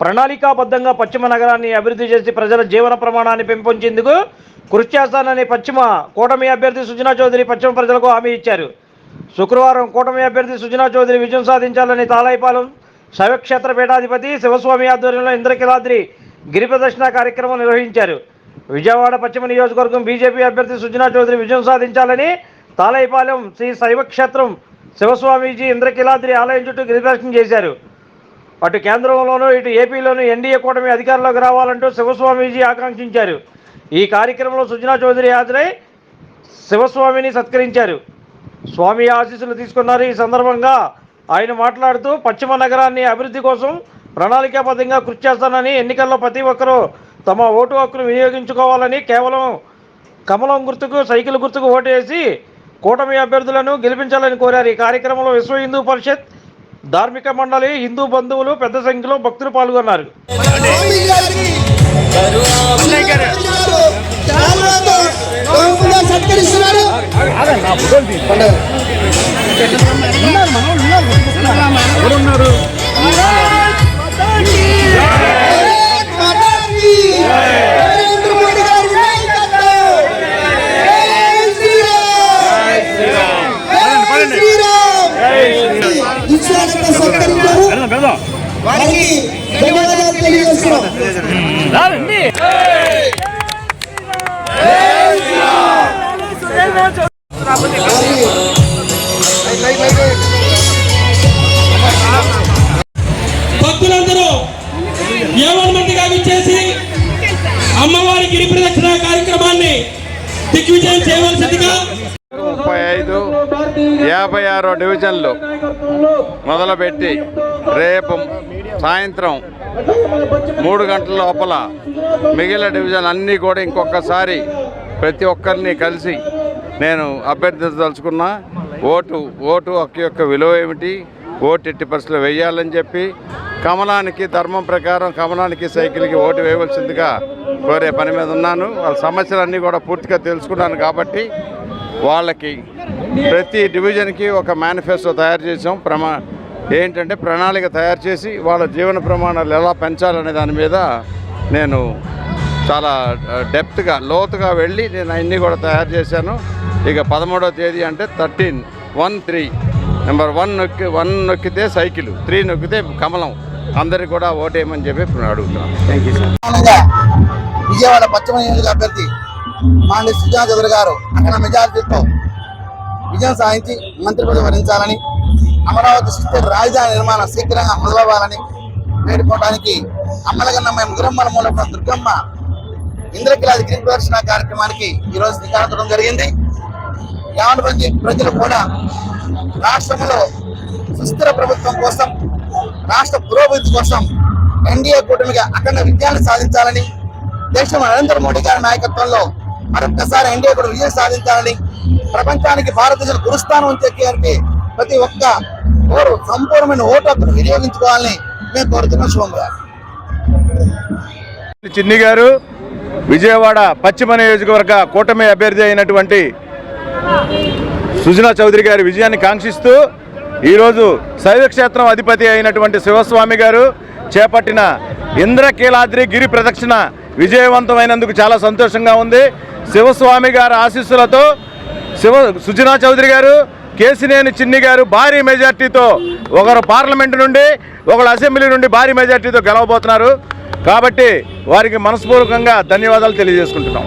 ప్రణాళికాబద్ధంగా పశ్చిమ నగరాన్ని అభివృద్ధి చేసి ప్రజల జీవన ప్రమాణాన్ని పెంపొంచేందుకు కృషి చేస్తానని పశ్చిమ కూటమి అభ్యర్థి సుజనా చౌదరి పశ్చిమ ప్రజలకు హామీ ఇచ్చారు. శుక్రవారం కూటమి అభ్యర్థి సుజనా చౌదరి విజయం సాధించాలని తాళాయిపాలెం శైవక్షేత్ర పీఠాధిపతి శివస్వామి ఆధ్వర్యంలో ఇంద్రకిలాద్రి గిరి ప్రదర్శన కార్యక్రమం నిర్వహించారు. విజయవాడ పశ్చిమ నియోజకవర్గం బీజేపీ అభ్యర్థి సుజనా చౌదరి విజయం సాధించాలని తాళైపాలెం శ్రీ శైవక్షేత్రం శివస్వామీజీ ఇంద్రకిలాద్రి ఆలయం చుట్టూ గిరిదర్శనం చేశారు. అటు కేంద్రంలోనూ ఇటు ఏపీలోనూ ఎన్డీఏ కూటమి అధికారంలోకి రావాలంటూ శివస్వామీజీ ఆకాంక్షించారు. ఈ కార్యక్రమంలో సుజనా చౌదరి హాజరై శివస్వామిని సత్కరించారు. స్వామి ఆశీస్సులు తీసుకున్నారు. ఈ సందర్భంగా ఆయన మాట్లాడుతూ పశ్చిమ నగరాన్ని అభివృద్ధి కోసం ప్రణాళికాబద్ధంగా కృషి చేస్తానని ఎన్నికల్లో ప్రతి ఒక్కరూ తమ ఓటు హక్కును వినియోగించుకోవాలని కేవలం కమలం గుర్తుకు సైకిల్ గుర్తుకు ఓటు వేసి కూటమి అభ్యర్థులను గెలిపించాలని కోరారు. ఈ కార్యక్రమంలో విశ్వ హిందూ పరిషత్ ధార్మిక మండలి హిందూ బంధువులు పెద్ద సంఖ్యలో భక్తులు పాల్గొన్నారు. శ్రీరామ్ జై శ్రీరామ్ విశ్వాసంతో సత్కరించారు వారికి ధన్యవాదాలు తెలియజేస్తున్నాం భక్తులందరూ విచ్చేసి అమ్మవారి గిరి ప్రదక్షిణ కార్యక్రమాన్ని దిగ్విజయం చేయవలసిందిగా ముప్పై ఐదు. యాభై ఆరో డివిజన్లు మొదలుపెట్టి రేపు సాయంత్రం మూడు గంటల లోపల మిగిలిన డివిజన్ అన్నీ కూడా ఇంకొకసారి ప్రతి ఒక్కరిని కలిసి నేను అభ్యర్థించదలుచుకున్నా. ఓటు ఓటు హక్కు యొక్క విలువ ఏమిటి? ఓటు ఎట్టి పరిస్థితులు వేయాలని చెప్పి కమలానికి ధర్మం ప్రకారం కమలానికి సైకిల్కి ఓటు వేయవలసిందిగా కోరే పని మీద ఉన్నాను. వాళ్ళ సమస్యలన్నీ కూడా పూర్తిగా తెలుసుకున్నాను కాబట్టి వాళ్ళకి ప్రతి డివిజన్కి ఒక మేనిఫెస్టో తయారు చేసాం ప్రమా ఏంటంటే ప్రణాళిక తయారు చేసి వాళ్ళ జీవన ప్రమాణాలు ఎలా పెంచాలనే దాని మీద నేను చాలా డెప్త్గా లోతుగా వెళ్ళి నేను అన్నీ కూడా తయారు చేశాను. ఇక పదమూడవ తేదీ అంటే thirteen one three number one నొక్కి వన్ నొక్కితే సైకిల్ త్రీ నొక్కితే కమలం. అందరికి కూడా ఓటేయమని చెప్పి ఇప్పుడు అడుగుతున్నాను. Thank you sir. విజయవాడ పశ్చిమ నియోజక అభ్యర్థి మాండి సుజాత గారు అక్కడ మెజార్టీతో విజయం సాధించి మంత్రి పదవి వరించాలని అమరావతి శిస్తు రాజధాని నిర్మాణం శీఘ్రంగా మొదలవ్వాలని వేడుకోవడానికి అమ్మలగన్నమ్మ ముగురమ్మల మూలపురం దుర్గమ్మ ఇంద్రకిలాది గిరి ప్రదర్శన కార్యక్రమానికి ఈరోజు శ్రీకారం జరిగింది. యావన ప్రజలు కూడా రాష్ట్రంలో సుస్థిర ప్రభుత్వం కోసం రాష్ట్ర పురోభివృద్ధి కోసం ఎన్డీఏ కూటమిగా అఖండ విజయాన్ని సాధించాలని దేశం నరేంద్ర మోడీ గారి నాయకత్వంలో మరొక్కసారి ఎన్డీఏ కూడా విజయం సాధించాలని ప్రపంచానికి భారతదేశం గురుస్థానం చెక్కేయానికి ప్రతి ఒక్క ఓరు సంపూర్ణమైన ఓటు హక్కును వినియోగించుకోవాలని మేము కోరుతున్నాం శుభం గారు చిన్ని గారు విజయవాడ పశ్చిమ నియోజకవర్గ కూటమి అభ్యర్థి అయినటువంటి సుజనా చౌదరి గారి విజయాన్ని కాంక్షిస్తూ ఈరోజు శైవక్షేత్రం అధిపతి అయినటువంటి శివస్వామి గారు చేపట్టిన ఇంద్రకీలాద్రి గిరి ప్రదక్షిణ విజయవంతమైనందుకు చాలా సంతోషంగా ఉంది. శివస్వామి గారి ఆశీస్సులతో శివ సుజనా చౌదరి గారు కేసినేని చిన్ని గారు భారీ మెజార్టీతో ఒకరు పార్లమెంట్ నుండి ఒకరు అసెంబ్లీ నుండి భారీ మెజార్టీతో గెలవబోతున్నారు. కాబట్టి వారికి మనస్పూర్వకంగా ధన్యవాదాలు తెలియజేసుకుంటున్నాం.